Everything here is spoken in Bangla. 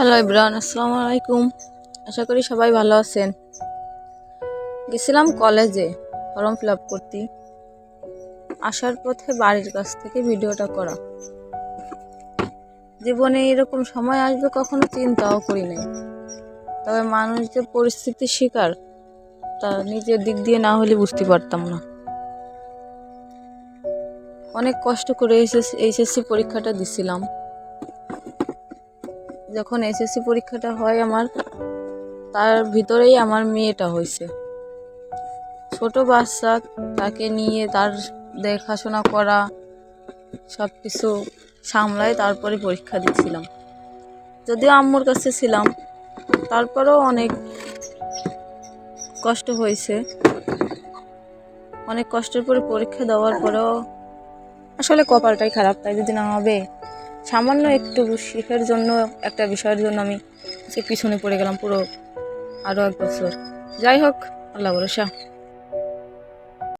হ্যালো ইব্রান আসসালামু আলাইকুম আশা করি সবাই ভালো আছেন। গেছিলাম কলেজে, ফর্ম ফিল আপ করতে। আসার পথে বাড়ির কাছ থেকে ভিডিওটা করা। জীবনে এরকম সময় আসবে কখনো চিন্তাও করি নাই। তবে মানুষ যে পরিস্থিতির শিকার, তা নিজের দিক দিয়ে না হলে বুঝতে পারতাম না। অনেক কষ্ট করে এইচএস এইচএসসি পরীক্ষাটা দিছিলাম। যখন এসএসসি পরীক্ষাটা হয় আমার, তার ভিতরেই আমার মেয়েটা হয়েছে। ছোট বাচ্চা, তাকে নিয়ে তার দেখাশোনা করা সব কিছু সামলায়, তারপরে পরীক্ষা দিয়েছিলাম। যদিও আম্মুর কাছে ছিলাম, তারপরেও অনেক কষ্ট হয়েছে। অনেক কষ্টের পরে পরীক্ষা দেওয়ার পরেও, আসলে কপালটাই খারাপ, তাই যদি না হবে সামান্য একটু শিখের জন্য, একটা বিষয়ের জন্য আমি সে পিছনে পড়ে গেলাম পুরো আরও এক বছর। যাই হোক, আল্লাহ ভরসা।